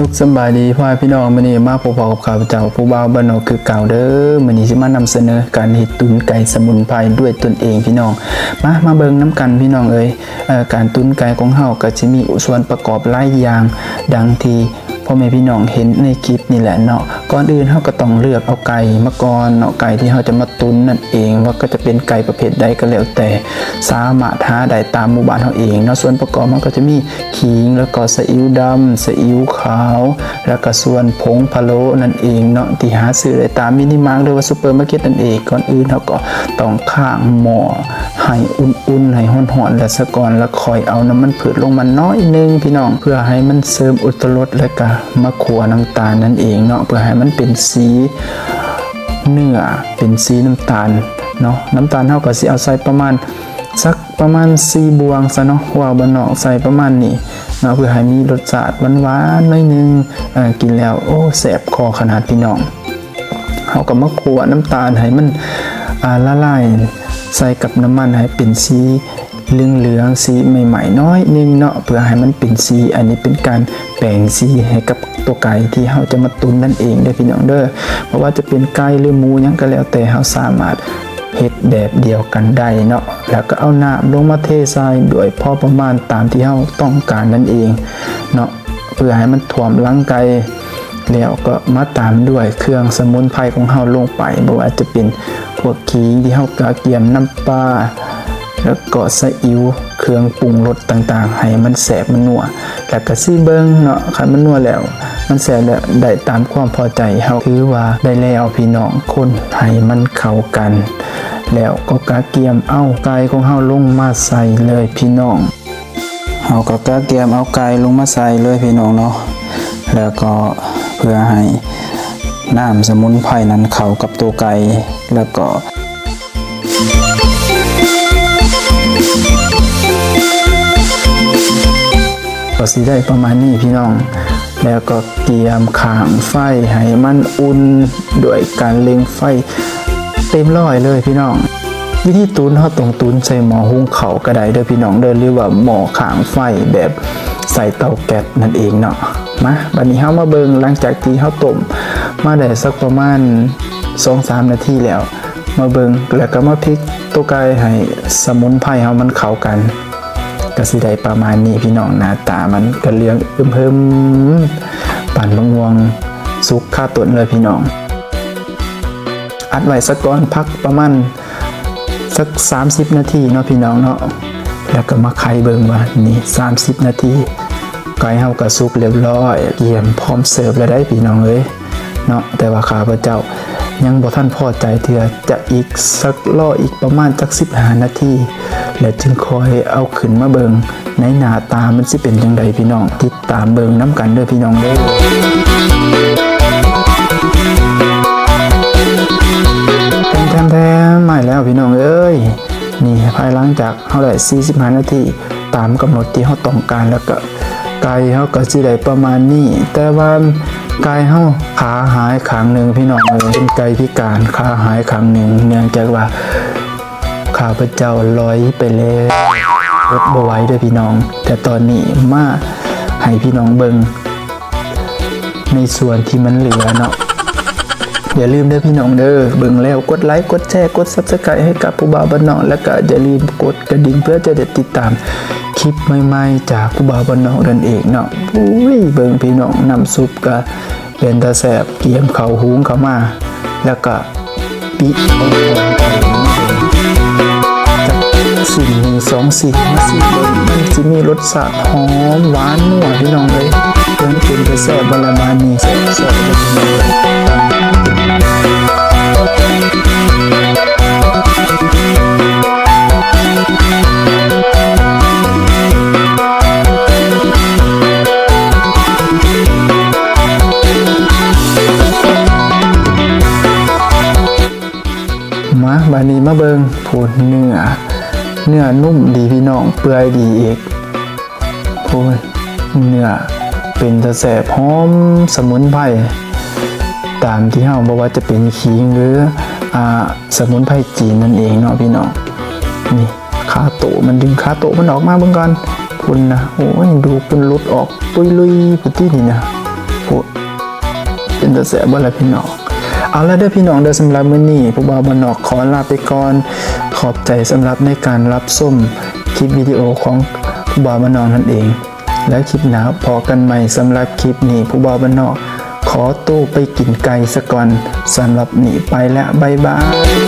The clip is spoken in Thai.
สุขสบายดีพ่อพี่น้องมันนี่มาพบกับข่าวเจ้าผู้บ่าวบ้านนอกคือเก่าเด้อมันนี่จะมานำเสนอการเห็ดตุนไก่สมุนไพรด้วยตนเองพี่น้อง มามาเบิ่งน้ำกันพี่น้องเอ้ยการตุนไก่ของเฮาก็จะมีส่วนประกอบหลายอย่างดังที่ พ่อแม่พี่น้องเห็นในคลิปนี่แหละเนาะก่อนอื่นเฮาก็ต้องเลือกเอาไก่มาก่อนเนาะไก่ที่เฮาจะมาตุนนั่นเองว่าก็จะเป็นไก่ประเภทใดก็แล้วแต่ สามารถหาได้ตามหมู่บ้านเฮาเองเนาะส่วนประกอบมันก็จะมีขิงแล้วก็ซีอิ๊วดำซีอิ๊วขาว แล้วก็ส่วนผงพะโล้นั่นเองเนาะที่หาซื้อได้ตามมินิมาร์ทหรือว่าซูเปอร์มาร์เก็ตนั่นเองก่อนอื่นเฮาก็ต้องข้างหม้อให้อุ่นๆให้ร้อนๆแล้วซะก่อนแล้วคอยเอาน้ำมันพืชลงมาน้อยนึงพี่น้องเพื่อให้มันเสริมอุตรสแล้วก็มะขัวน้ำตาลนั่นเองเนาะเพื่อให้มันเป็นสีเนื้อเป็นสีน้ำตาลเนาะน้ำตาลเท่ากับสีเอาใส่ประมาณสักประมาณสีบวงซะเนาะว่าบนนอกใส่ประมาณนี้เนาะเพื่อให้มีรสชาติหวานๆหน่อยนึงเอ่อกินแล้วโอ้แสบคอขนาดพี่น้องเขาก็มาขัวน้ำตาลให้มันละลายใส่กับน้ำมันให้เป็นสี เหลืองเหลืองสีใหม่ๆน้อยนึงเนาะเพื่อให้มันเป็นสี อันนี้เป็นการแบ่งสีให้กับตัวไก่ที่เราจะมาตุนนั่นเองเด้พี่น้องเด้อเพราะว่าจะเป็นไก่หรือหมูยังก็แล้วแต่เราสามารถเฮ็ดแบบเดียวกันได้เนาะแล้วก็เอาน้ำลงมาเทใส่ด้วยพอประมาณตามที่เราต้องการนั่นเองเนาะเพื่อให้มันถ่วมร่างไก่แล้วก็มาตามด้วยเครื่องสมุนไพรของเฮาลงไปบ่ว่าจะเป็นพวกขิงที่เฮากระเกียมน้ำปลา แล้วก็ซีอิ๊วเครื่องปรุงรสต่างๆ ให้มันแสบมันนัวแล้วก็ซีเบิงเนาะคันมันนัวแล้ว มันแสบแล้วได้ตามความพอใจเฮาคือว่าได้แล้วพี่น้องคนให้มันเข้ากัน แล้วก็กระเกียมเอาไก่ของเฮาลงมาใส่เลยพี่น้องเอาก็กะเกียมเอาไก่ลงมาใส่เลยพี่น้องเนาะแล้วก็เพื่อให้น้ำสมุนไพรนั้นเข้ากับตัวไก่แล้วก็ ก็สิได้ประมาณนี้พี่น้อง แล้วก็เกียมขางไฟให้มันอุ่นด้วยการเล็งไฟเต็มร้อยเลยพี่น้อง วิธีตุนเขาต้องตุนใส่หม้อหุงเขาวก็ไดเด้อพี่น้องเด้อหรือว่าหม้อขางไฟแบบใส่เตาแก๊สนั่นเองเนาะมาบัดนี้เฮามาเบิงหลังจากที่เฮาต้มมาได้สักประมาณ 2-3 นาทีแล้ว มาเบิงแล้วก็มาพลิกตัวไก่ให้สมุนไพรเฮามันเข้ากัน ก็สิได้ประมาณนี้พี่น้องหน้าตามันก็เลี้ยงเอิ่มเพิ่มปั่นบางวงสุกค่าต้นเลยพี่น้อง อัดไว้สักก้อนพักประมาณสัก 30 นาทีเนาะพี่น้องเนาะแล้วก็มาไขเบิ่งว่านี่ 30 นาทีไก่เฮาก็สุกเรียบร้อยเยี่ยมพร้อมเสิร์ฟแล้วได้พี่น้องเอ้ยเนาะแต่ว่าข้าพเจ้า ยังบ่ท่านพอใจเถื่อจะอีกสักรออีกประมาณสัก15นาทีแล้วจึงคอยเอาขึ้นมาเบิงในหน้าตามันสิเป็นจังไดพี่น้อง ติดตามเบิงน้ำกันเด้อพี่น้องเด้อแทมแทมๆใหม่แล้วพี่น้องเอ้ยนี่ภายหลังจากเฮาได้45 นาทีตามกำหนดที่เฮาต้องการแล้วก็ ไก่เฮาก็สิได้ประมาณนี้ แต่ว่าไก่เฮาขาหายขางหนึ่งพี่น้องเลยเป็นไก่พิการขาหายขางหนึ่งเนื่องจากว่าข้าพเจ้าลอยไปแล้วรถบไว้ด้วยพี่น้อง แต่ตอนนี้มาให้พี่น้องเบิงในส่วนที่มันเหลือเนาะ อย่าลืมเด้อพี่น้องเด้อเบิ่งแล้วกดไลค์กดแชร์กด Subscribe ให้กับผู้บ่าวบ้านนอกแล้วก็อย่าลืมกดกระดิ่งเพื่อจะได้ติดตามคลิปใหม่ๆ จากผู้บ่าวบ้านนอกนั่นเองเนาะอุ้ยเบิ่งพี่น้องน้ำซุปก็เป็นตาแสบเกียมเขาหุงเข้ามา แล้วก็ปิจากสิ่งหนึ่งสองสิ่งมาสิ่มันจะมีรสชาติหอมหวานนัวพี่น้องเลยเพิ่นเป็นกระแสบบาลามานีแซ่บๆเล ยพี่น้องเลยมาบานี้มาเบิงพูนเนื้อ เนื้อนุ่มดีพี่น้อง เปื่อยดีอีกพูนเนื้อเป็นตะแสบหอมสมุนไพร ตามที่เฮาบอกว่าจะเป็นขิงหรืออ่าสมุนไพรจีนนั่นเองเนาะพี่น้อง นี่ขาโตมันดึงขาโตมันออกมาเบิ่งก่อนพุ่นนะโอ้ยดูเป็นลุดออกปุยลุยพุที่นี่นะเป็นตาแสบบ่ละพี่น้อง เอาละเด้อพี่น้องเด้อสำหรับมื้อนี้ผู้บ่าวบนนอกขอลาไปก่อน ขอบใจสำหรับในการรับชมคลิปวิดีโอของผู้บ่าวบนนอกนั่นเอง แล้วคลิปหน้าพอกันใหม่สำหรับคลิปนี้ผู้บ่าวบนนอก ขอตู้ไปกินไก่ซะก่อนสำหรับนี้ไปและบายบาย